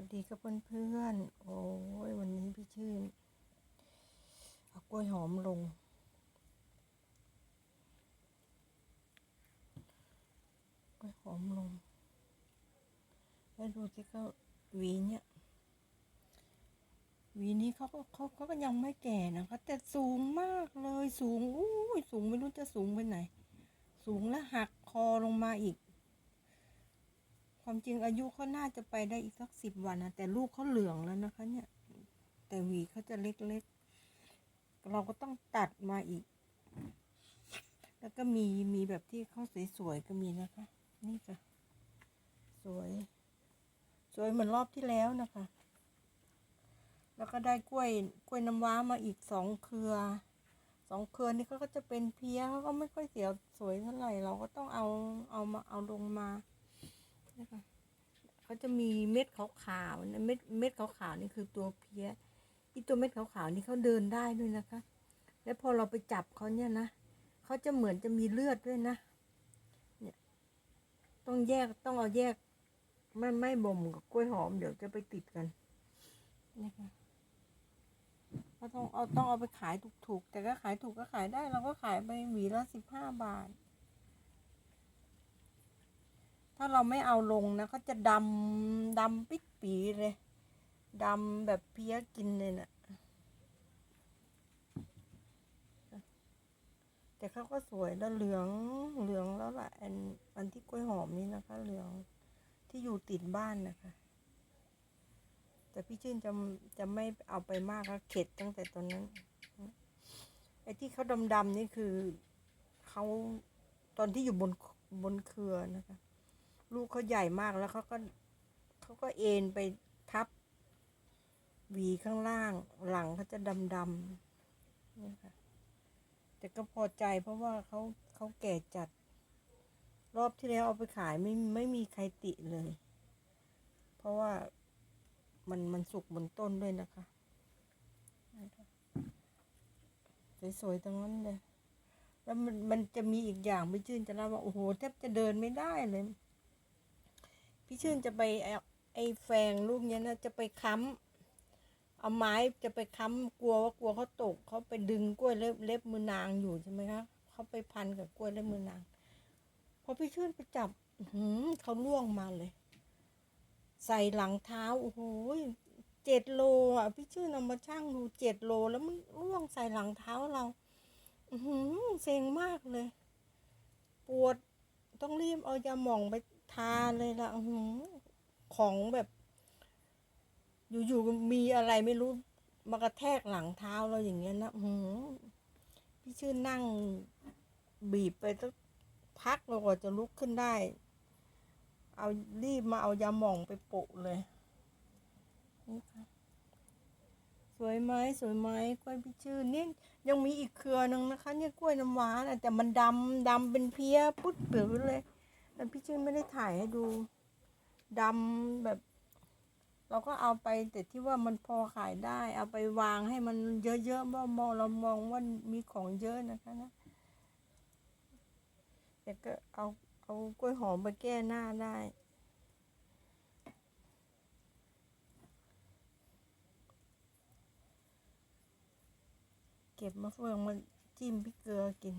วัสดีครับเพื่อนๆ โอ้ยวันนี้พี่ชื่น เอากล้วยหอมลง กล้วยหอมลง แล้วดูสิเขาหวีเนี่ยหวีนี้เขาก็เขาเขาก็ยังไม่แก่นะคะแต่สูงมากเลยสูง อู้ยสูงไม่รู้จะสูงไปไหน สูงแล้วหักคอลงมาอีก ความจริงอายุเขาน่าจะไปได้อีกสักสิบวันนะแต่ลูกเขาเหลืองแล้วนะคะ เนี่ย แต่หวีเขาจะเล็กๆ เราก็ต้องตัดมาอีก แล้วก็มีมีแบบที่เขาสวยๆก็มีนะคะ นี่ค่ะ สวย สวยเหมือนรอบที่แล้วนะคะ แล้วก็ได้กล้วยกล้วยน้ำว้ามาอีกสองเครือสองเครือนี่เขาก็จะเป็นเพี้ยเขาก็ไม่ค่อยเสียวสวยเท่าไหร่เราก็ต้องเอาเอามาเอาลงมา นะคะเขาจะมีเม็ดขาวๆนะเม็ดเม็ดขาวๆนี่คือตัวเพี้ยอีตัวเม็ดขาวๆนี่เขาเดินได้ด้วยนะคะ แล้วพอเราไปจับเขาเนี่ยนะเขาจะเหมือนจะมีเลือดด้วยนะ เนี่ย ต้องแยกต้องเอาแยกไม่ไม่บ่มกับกล้วยหอมเดี๋ยวจะไปติดกันนะคะเราต้องเอาต้องเอาไปขายถูกๆ แต่ก็ขายถูกก็ขายได้ เราก็ขายไปหวีละสิบห้าบาท ถ้าเราไม่เอาลงนะเขาจะดำดำปิดปีเลยดำแบบเพี้ยกินเลยนะ่ะแต่เขาก็สวยแล้วเหลืองเหลืองแล้วล่ะอันอันที่กล้วยหอมนี่นะคะ เหลืองที่อยู่ติดบ้านนะคะ แต่พี่ชื่นจะจะไม่เอาไปมากก็เข็ดตั้งแต่ตอนนั้นไอ้ที่เขาดำๆนี่คือเขาตอนที่อยู่บนบนเครือนะคะ ลูกเขาใหญ่มากแล้วเขาก็เขาก็เอ็นไปทับหวีข้างล่าง หลังเขาจะดำๆนี่ค่ะ แต่ก็พอใจเพราะว่าเขาเขาแก่จัด รอบที่แล้วเอาไปขายไม่ไม่มีใครติเลย เพราะว่ามันมันสุกบนต้นด้วยนะคะสวยๆตรงนั้นเลย แล้วมันมันจะมีอีกอย่างพี่ชื่นจะเล่าว่า โอ้โหแทบจะเดินไม่ได้เลย พี่ชื่นจะไปไอ้แฟงลูกเนี้ยนะจะไปค้ำเอาไม้จะไปค้ำกลัวว่ากลัวเขาตกเขาไปดึงกล้วยเล็บเล็บมือนางอยู่ใช่ไหมคะเขาไปพันกับกล้วยเล็บมือนางพอพี่ชื่นไปจับหือเขาล่วงมาเลย ใส่หลังเท้าโอ้โหเจ็ดโลอะพี่ชื่นเอามาช่างดูเจ็ดโลแล้วมันล่วงใส่หลังเท้าเราหือเซ็งมากเลย ปวดต้องรีบเอายาหม่องไปาเลยละของแบบ อยู่ๆมีอะไรไม่รู้มากระแทกหลังเท้าเราอย่างเงี้ยนะหือพี่ชื่นนั่งบีบไปสักพักเรากว่าจะลุกขึ้นได้ เอารีบมาเอายาหม่องไปโปะเลยนี่ค่ะสวยไหมสวยไหมกล้วยพี่ชื่นนี่ยังมีอีกเครือหนึ่งนะคะ เนี่ยกล้วยน้ำว้านะแต่มันดำดำเป็นเพี้ยปุ๊ดเปื่อเลย แต่พี่ชื่นไม่ได้ถ่ายให้ดูดำแบบ เราก็เอาไปแต่ที่ว่ามันพอขายได้ เอาไปวางให้มันเยอะๆว่ามองเรามองว่ามีของเยอะนะคะนะแต่ก็เอาเอากล้วยหอมไปแก้หน้าได้เก็บมะเฟืองมาจิ้มพริกเกลือกิน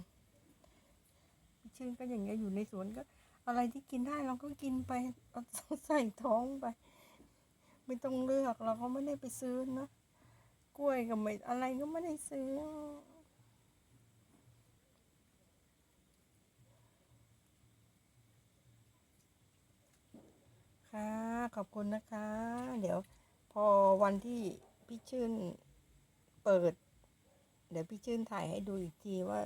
พี่ชื่นก็อย่างเงี้ยอยู่ในสวนก็ อะไรที่กินได้เราก็กินไปเอาใส่ท้องไป ไม่ต้องเลือกเราก็ไม่ได้ไปซื้อนะกล้วยกับไม่อะไรก็ไม่ได้ซื้อค่ะ ขอบคุณนะคะ เดี๋ยวพอวันที่พี่ชื่นเปิด เดี๋ยวพี่ชื่นถ่ายให้ดูอีกทีว่า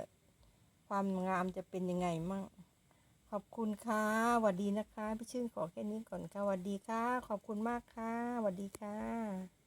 ความงามจะเป็นยังไงมั่ง ขอบคุณค่ะสวัสดีนะคะ พี่ชื่นขอแค่นี้ก่อนค่ะสวัสดีค่ะ ขอบคุณมากค่ะสวัสดีค่ะ